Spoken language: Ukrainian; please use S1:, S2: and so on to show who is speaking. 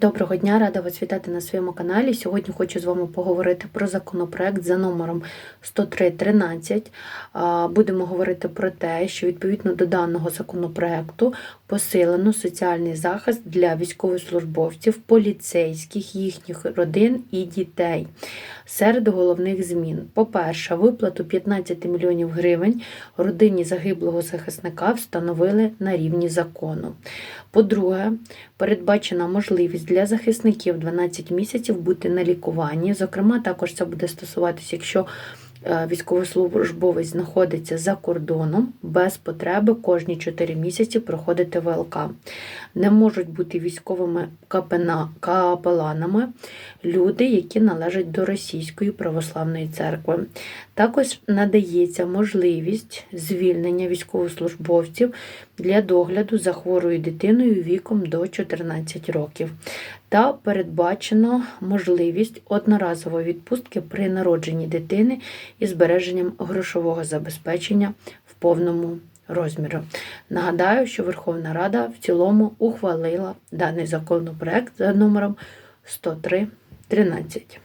S1: Доброго дня, рада вас вітати на своєму каналі. Сьогодні хочу з вами поговорити про законопроект за номером 103.13. Будемо говорити про те, що відповідно до даного законопроекту посилено соціальний захист для військовослужбовців, поліцейських, їхніх родин і дітей. Серед головних змін: по-перше, виплату 15 мільйонів гривень родині загиблого захисника встановили на рівні закону. По-друге, передбачена можливість для захисників 12 місяців бути на лікуванні. Зокрема, також це буде стосуватися, якщо військовослужбовець знаходиться за кордоном без потреби кожні 4 місяці проходити ВЛК. Не можуть бути військовими капеланами люди, які належать до Російської православної церкви. Також надається можливість звільнення військовослужбовців для догляду за хворою дитиною віком до 14 років. Та передбачено можливість одноразової відпустки при народженні дитини із збереженням грошового забезпечення в повному розмірі. Нагадаю, що Верховна Рада в цілому ухвалила даний законопроект за номером 103.13.